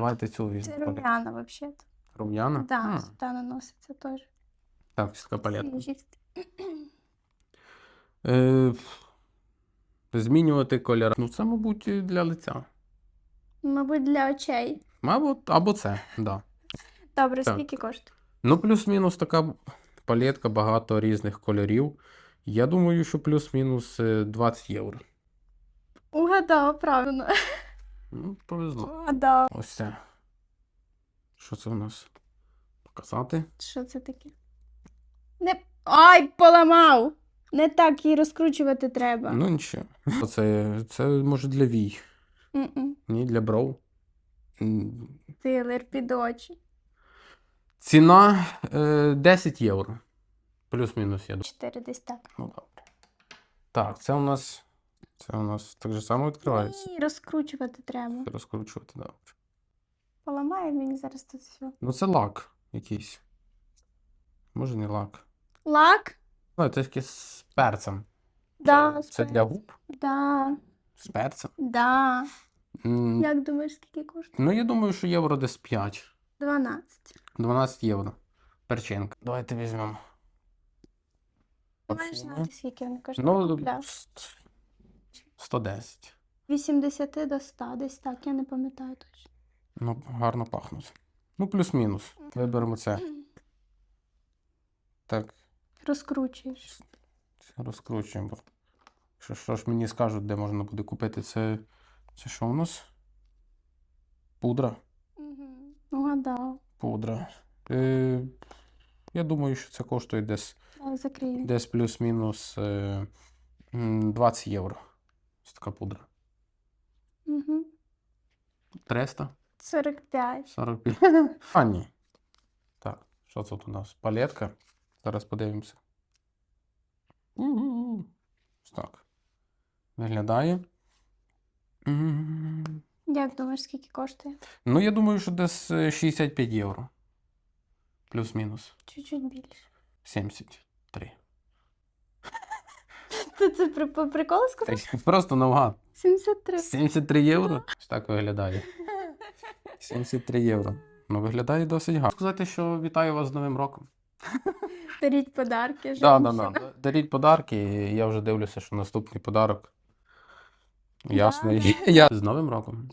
Давайте цю Це рум'яна, взагалі. Рум'яна? Так, сюди наноситься теж. Так, така палетка. Е, змінювати кольори. Ну, це, мабуть, для лиця. Мабуть, для очей. Мабуть, або це, так. Да. Добре, Так. скільки коштує? Ну, плюс-мінус така палетка, багато різних кольорів. Я думаю, що плюс-мінус е, 20 євро. Угадав, правильно. Ну, повезло. Угадав. Ось це. Що це у нас? Показати? Що це таке? Не... Ай, поламав! Не так її розкручувати треба. Ну, нічого. Це, це може для вій, М-м. ні, для бров. Тилер під очі. Ціна е, 10 євро. Плюс-мінус, я думаю. Чотири десь так. Ну, добре. Так, це у нас. Це у нас так же само відкривається. Ні, розкручувати треба. Розкручувати, добре. Поламає мені зараз тут все. Ну, це лак якийсь. Може, не лак. Лак? Ну, це таке з перцем. Да, Це для губ Да, з перцем. да. М, Як думаєш, скільки коштує? Ну, я думаю, що євро десь 5. 12. 12 євро. Перчинка. Давайте візьмемо. Ти маєш знати, скільки вони коштують. Ну, купляв. 110. 80 до 100, десь так, я не пам'ятаю точно. Ну, гарно пахнуть. Ну, плюс-мінус. Виберемо це. Так, Розкручуєш. це розкручуємо. Що, що ж мені скажуть, де можна буде купити це. Це що у нас? Пудра. Угу. Угадав. Пудра. Е, я думаю, що це коштує десь, десь плюс-мінус е, 20 євро. Ось така пудра. Угу. 300? 45. 45. А, ні. Так, що тут у нас? Палетка. Зараз подивимося. У-у-у. Ось так. Виглядає. М. Як думаєш, скільки коштує? Ну, я думаю, що десь е, 65 євро. Плюс-мінус. Чуть-чуть більше. 73. Ти це при, по приколу сказав? Просто наугад. 73. 73 євро. Ось так виглядає. 73 євро. Ну, виглядає досить гарно. Сказати, що вітаю вас з Новим роком. Даріть подарки. Да, да, да. Даріть подарки. і Я вже дивлюся, що наступний подарок. Ясно. Да. Я з Новим роком.